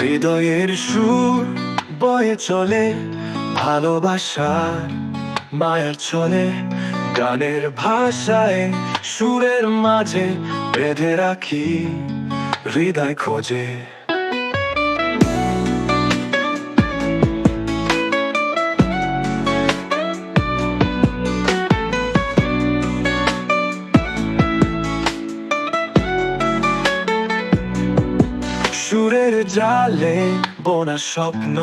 হৃদয়ের সুর বয়ে চলে, ভালোবাসার মায়ের চলে। গানের ভাষায় সুরের মাঝে বেঁধে রাখি, হৃদয় খোঁজে। সুরের জালে, বোনা স্বপ্ন,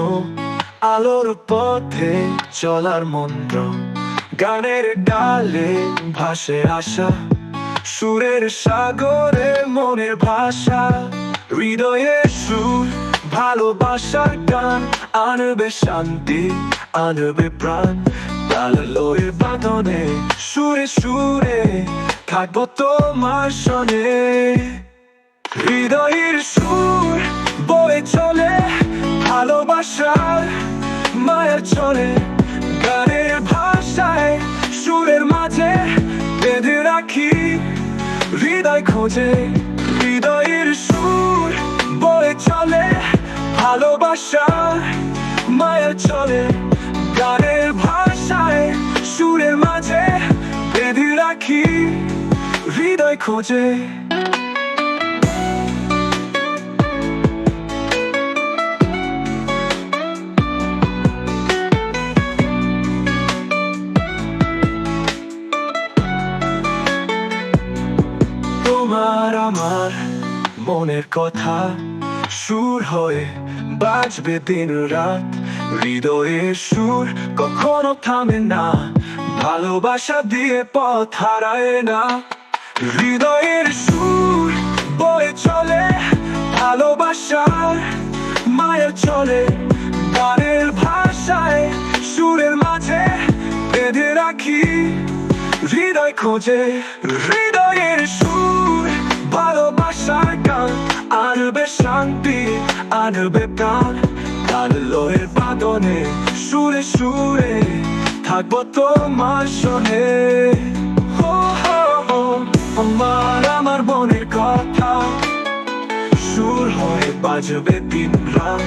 আলোর পথে চলার মন্ত্র। গানের ডালে ভাসে আসা সুরের সাগরে মনের ভাষা। হৃদয়ে সুর, ভালোবাসার গান আনবে শান্তি, আনবে প্রাণ। তাল লয়ের বাদনে সুরে সুরে থাকব তোমার সনে। হৃদয়ের সুর চলে, গানের ভাষায় সুরের মাঝে বেঁধে রাখি, হৃদয় খোঁজে, হৃদয়ের সুর বয়ে চলে ভালোবাসার মায়ের চলে, গানের ভাষায় সুরের মাঝে বেঁধে রাখি, হৃদয় খোঁজে। তোমার আমার মনের কথা সুর হয়ে বাজবে দিন রাত। হৃদয়ের সুর কখনো থামে না, ভালোবাসা দিয়ে পথ হারায় না। হৃদয়ের সুর বয়ে চলে, ভালোবাসার মায়ের চলে। গানের ভাষায় সুরের মাঝে বেঁধে রাখি, হৃদয় খোঁজে। হৃদয়ের সুর ভালোবাসার গান। আনবে শান্তি আনবে প্রাণ। লয়ের বাদনে সুরে সুরে থাকব তোমার শোনে। আমার আমার মনের কথা। সুর হয়ে বাজবে দিন রাত।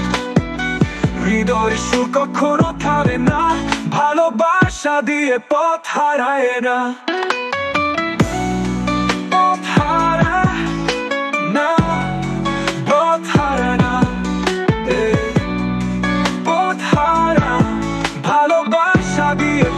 হৃদয় সুর কখনো থামে না। ভালোবাসা দিয়ে পথ হারায় না। be a